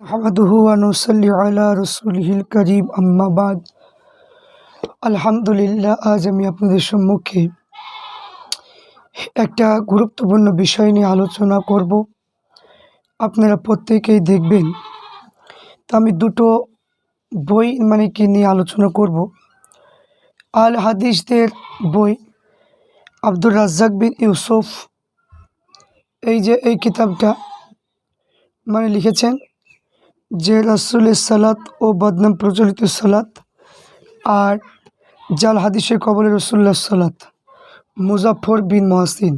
হামাদুহু আনুসল্লি আলা রসুলহিল করিম আম্মাবাদ আলহামদুলিল্লাহ, আজ আমি আপনাদের সম্মুখে একটা গুরুত্বপূর্ণ বিষয় নিয়ে আলোচনা করব। আপনারা প্রত্যেকেই দেখবেন তা আমি দুটো বই মানে কি নিয়ে আলোচনা করব। আল হাদিসদের বই আব্দুর রাজ্জাক বিন ইউসুফ, এই যে এই কিতাবটা মানে লিখেছেন। যে রাসুলের সালাত ও বদনাম প্রচলিত সালাত আর জাল হাদিসের কবলে রসুল্লাহ সালাত। মুজাফর বিন মহাসিন।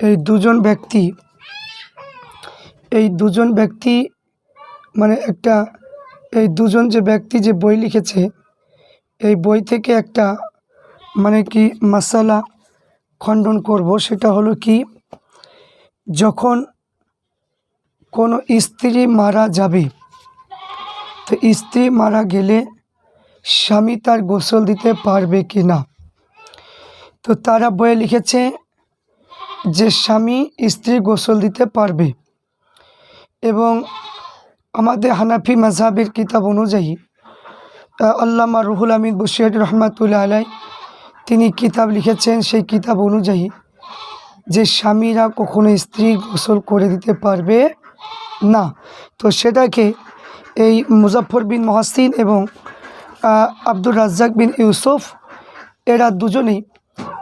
এই দুজন ব্যক্তি, এই দুজন ব্যক্তি মানে একটা, এই দুজন যে ব্যক্তি যে বই লিখেছে, এই বই থেকে একটা মানে কি মাসালা খণ্ডন করব, সেটা হলো কি, যখন কোনো স্ত্রী মারা যাবে। তো স্ত্রী মারা গেলে স্বামী তার গোসল দিতে পারবে কি না তো তারা বইয়ে লিখেছে যে স্বামী স্ত্রী গোসল দিতে পারবে এবং আমাদের হানাফি মাঝহাবের কিতাব অনুযায়ী আল্লামা রুহুল আমিন বসির রহমাতুল্লাহ আলাই তিনি কিতাব লিখেছেন সেই কিতাব অনুযায়ী যে স্বামীরা কখনো স্ত্রী গোসল করে দিতে পারবে না। তো সেটাকে এই মুজাফর বিন মহাসিন এবং আব্দুর রাজ্জাক বিন ইউসুফ, এরা দুজনেই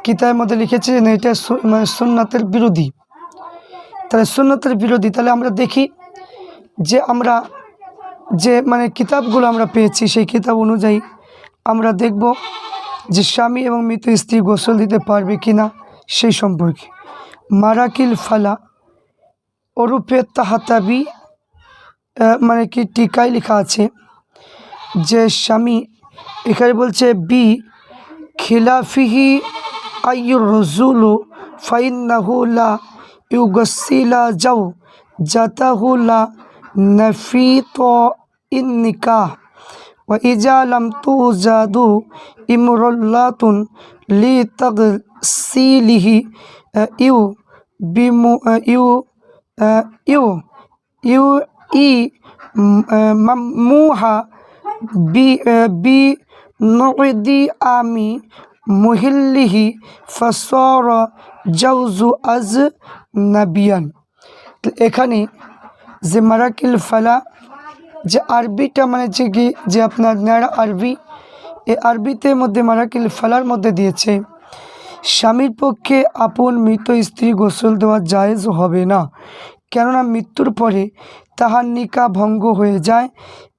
কিতাবের মধ্যে লিখেছে যে এটা মানে সুন্নাতের বিরোধী। তাহলে সুন্নাতের বিরোধী, তাহলে আমরা দেখি যে আমরা যে মানে কিতাবগুলো আমরা পেয়েছি, সেই কিতাব অনুযায়ী আমরা দেখব যে স্বামী এবং মৃত স্ত্রী গোসল দিতে পারবে কি না সেই সম্পর্কে। মারাকিল ফালা ওরূপে তাহাতাবি আহ, মানে কি টিকায় লেখা আছে যে স্বামী এখানে বলছে বি খিলাফিহি আইয়ুর রজুলু ফাইন্নাহুলা ইউগসিলা যাও জাতাহুলা নফিত ইন্নিকা وإذا لم توجد امرأة لتغسيله বিমু ইউ ইউ ইউ ই মুহা বি বি নদি আমি মুহিল্লিহি ফসর জৌজু আজ নাবিয়ান এখানে যে মারাকিল ফালা, যে আরবিটা মানে যে কি, যে আপনার ন্যাড়া আরবি এই আরবিতে মধ্যে মারাকিল ফালার মধ্যে দিয়েছে। স্বামীর পক্ষে আপন মৃত স্ত্রী গোসল দেওয়া জায়েজ হবে না। কেননা মৃত্যুর পরে তাহার নিকা ভঙ্গ হয়ে যায়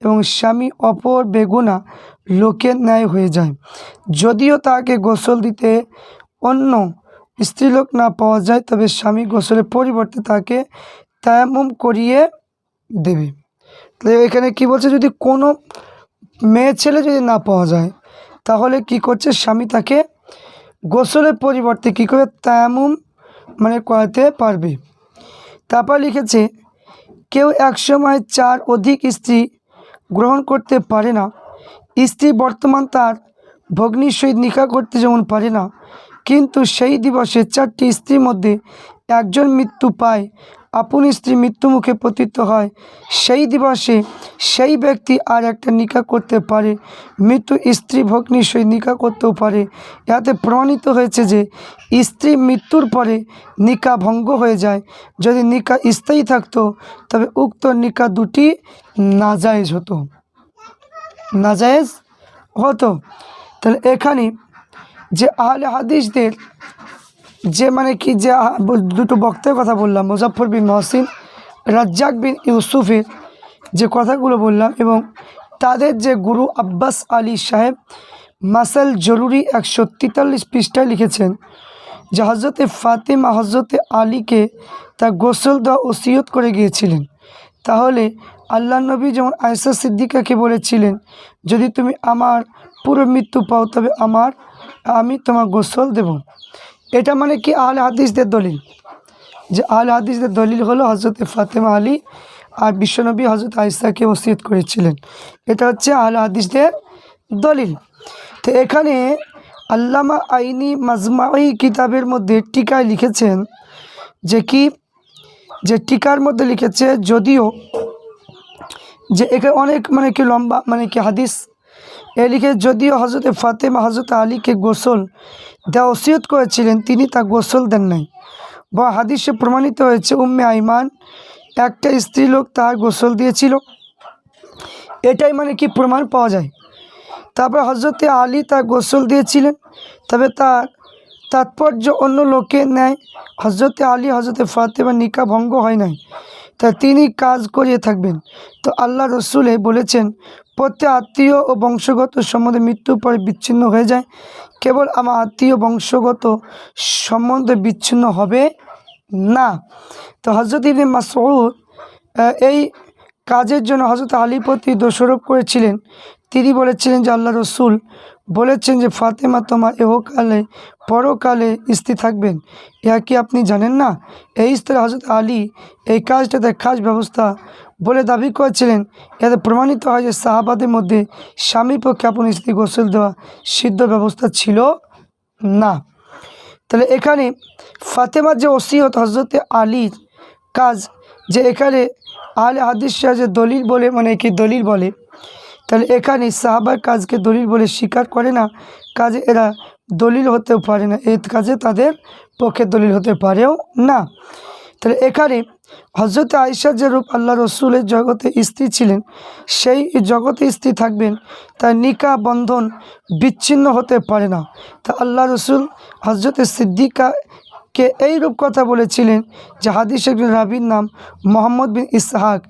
এবং স্বামী অপর বেগুনা লোকের ন্যায় হয়ে যায়। যদিও তাকে গোসল দিতে অন্য স্ত্রীলোক না পাওয়া যায়, তবে স্বামী গোসলের পরিবর্তে তাকে তায়াম্মুম করিয়ে দেবে। তাহলে এখানে কি বলছে? যদি কোনো মেয়ে ছেলে যদি না পাওয়া যায়, তাহলে কি করছে? স্বামী তাকে গোসলের পরিবর্তে কী করে তায়ামুম মানে করাতে পারবে? তারপর লিখেছে, কেউ একসময় চার অধিক স্ত্রী গ্রহণ করতে পারে না। স্ত্রী বর্তমান তার ভগ্নির সহিত নিকা করতে যেমন পারে না, কিন্তু সেই দিবসে চারটি স্ত্রীর মধ্যে একজন মৃত্যু পায়। আপন স্ত্রী মৃত্যুমুখে পতিত হয়। সেই দিবসে সেই ব্যক্তি আর একটা নিকা করতে পারে। মৃত্যু স্ত্রী ভগ্নির সহিত নিকা করতেও পারে। এতে প্রমাণিত হয়েছে যে স্ত্রী মৃত্যুর পরে নিকা ভঙ্গ হয়ে যায়। যদি নিকা স্থায়ী থাকতো, তবে উক্ত নিকা দুটি নাজায়েজ হতো। নাজায়েজ হতো। তাহলে এখানে যে আহলে হাদিসদের যে মানে কি যে দুটো বক্তার কথা বললাম মুজাফর বিন মহসিন, রাজ্জাক বিন ইউসুফের যে কথাগুলো বললাম এবং তাদের যে গুরু আব্বাস আলী সাহেব মাসাল জরুরি একশো তেতাল্লিশ পৃষ্ঠায় লিখেছেন যে হজরতে ফাতেমা হজরতে আলীকে তার গোসল দেওয়া ওসিয়ত করে গিয়েছিলেন। তাহলে আল্লাহ নবী যেমন আয়সা সিদ্দিকাকে বলেছিলেন, যদি তুমি আমার পুরো মৃত্যু পাও, তবে আমার, আমি তোমার গোসল দেব। এটা মানে কি আল হাদিসদের দলিল? যে আল হাদিসদের দলিল হলো হজরত ফাতেমা আলী আর বিশ্বনবী হজরত আইসাকে ওসিয়ত করেছিলেন। এটা হচ্ছে আল হাদিসদের দলিল। তো এখানে আল্লামা আইনি মাজমাই কিতাবের মধ্যে টিকায় লিখেছেন যে কি? যে টিকার মধ্যে লিখেছে যদিও যে এখানে অনেক মানে কি লম্বা মানে কি হাদিস এ লিখে যদিও হজরত ফাতেমা হজরত আলীকে গোসল দেওয়া ওসিয়ত করেছিলেন, তিনি তা গোসল দেন নাই। বা হাদিসে প্রমাণিত হয়েছে, উম্মে আইমান একটা স্ত্রীলোক তার গোসল দিয়েছিল। এটাই মানে কি প্রমাণ পাওয়া যায়? তারপর হজরতে আলী তার গোসল দিয়েছিলেন, তবে তার তাৎপর্য অন্য লোকের ন্যায় হজরতে আলী হজরতে ফাতেমা নিকা ভঙ্গ হয় নাই। তা তিনি কাজ করিয়ে থাকবেন। তো আল্লাহ রসুলে বলেছেন, প্রত্যেক আত্মীয় ও বংশগত সম্বন্ধে মৃত্যুর পরে বিচ্ছিন্ন হয়ে যায়। কেবল আমার আত্মীয় বংশগত সম্বন্ধে বিচ্ছিন্ন হবে না। তো হজরত ইবনে মাসউদ এই কাজের জন্য হজরত আলী প্রতি দোষারোপ করেছিলেন। তিনি বলেছিলেন যে আল্লাহ রসুল বলেছেন যে ফাতেমা তোমার এহকালে, পরকালে স্ত্রী থাকবেন। ইহা কি আপনি জানেন না? এই স্তরে হজরত আলী এই কাজটাতে খাস ব্যবস্থা বলে দাবি করেছিলেন। এতে প্রমাণিত হয় যে সাহাবাদের মধ্যে স্বামী পক্ষে আপন স্ত্রী গোসল দেওয়া সিদ্ধ ব্যবস্থা ছিল না। তাহলে এখানে ফাতেমার যে ওসিয়ত হজরতে আলীর কাজ, যে এখানে আলে হাদিস যে দলিল বলে মানে কি দলিল বলে তাহলে এখানে সাহাবার কাজকে দলিল বলে স্বীকার করে না। কাজে এরা দলিল হতেও পারে না। এই কাজে তাদের পক্ষে দলিল হতে পারেও না। তাহলে এখানে হজরত আয়েশা যে রূপ আল্লাহ রসুলের জগতে স্ত্রী ছিলেন, সেই জগতে স্ত্রী থাকবেন, তার নিকা বন্ধন বিচ্ছিন্ন হতে পারে না। তা আল্লাহ রসুল হজরত সিদ্দিকাকে এই রূপ কথা বলেছিলেন যে হাদিস একজন রাবির নাম মোহাম্মদ বিন ইসহাক।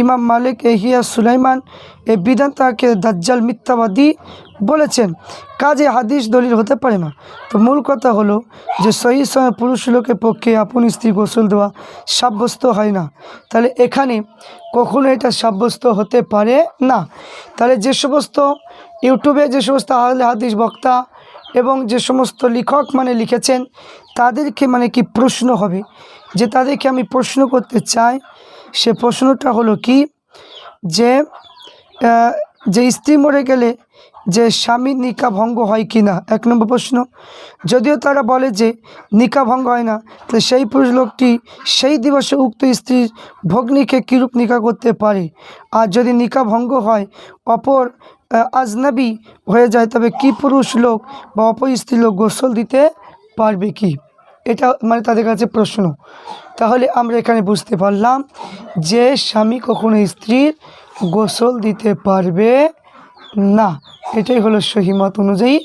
ইমাম মালিক এহিয়া সুলাইমান এ বিধান তাকে দাজ্জাল মিথ্যাবাদী বলেছেন। কাজে হাদিস দলিল হতে পারে না। তো মূল কথা হলো যে সহি সময় পুরুষ লোকের পক্ষে আপন স্ত্রী গোসল দেওয়া সাব্যস্ত হয় না। তাহলে এখানে কখনো এটা সাব্যস্ত হতে পারে না। তাহলে যে সমস্ত ইউটিউবে যে সমস্ত হাদিস বক্তা এবং যে সমস্ত লেখক মানে লিখেছেন, তাদেরকে মানে কি প্রশ্ন হবে? যে তাদেরকে আমি প্রশ্ন করতে চাই, সে প্রশ্নটা হলো কি? যে যে স্ত্রী মরে গেলে যে স্বামীর নিকা ভঙ্গ হয় কি না? এক নম্বর প্রশ্ন। যদিও তারা বলে যে নিকা ভঙ্গ হয় না, তো সেই লোকটি সেই দিবসে উক্ত স্ত্রীর ভগ্নীকে কীরূপ নিকা করতে পারে? আর যদি নিকা ভঙ্গ হয়, অপর আজনাবি হয়ে যায়, তবে কি পুরুষ লোক বা অপস্ত্রী লোক গোসল দিতে পারবে কি? এটা মানে তাদের কাছে প্রশ্ন। তাহলে আমরা এখানে বুঝতে পারলাম যে স্বামী কখনো স্ত্রীর গোসল দিতে পারবে না। এটাই হলো সহিমত অনুযায়ী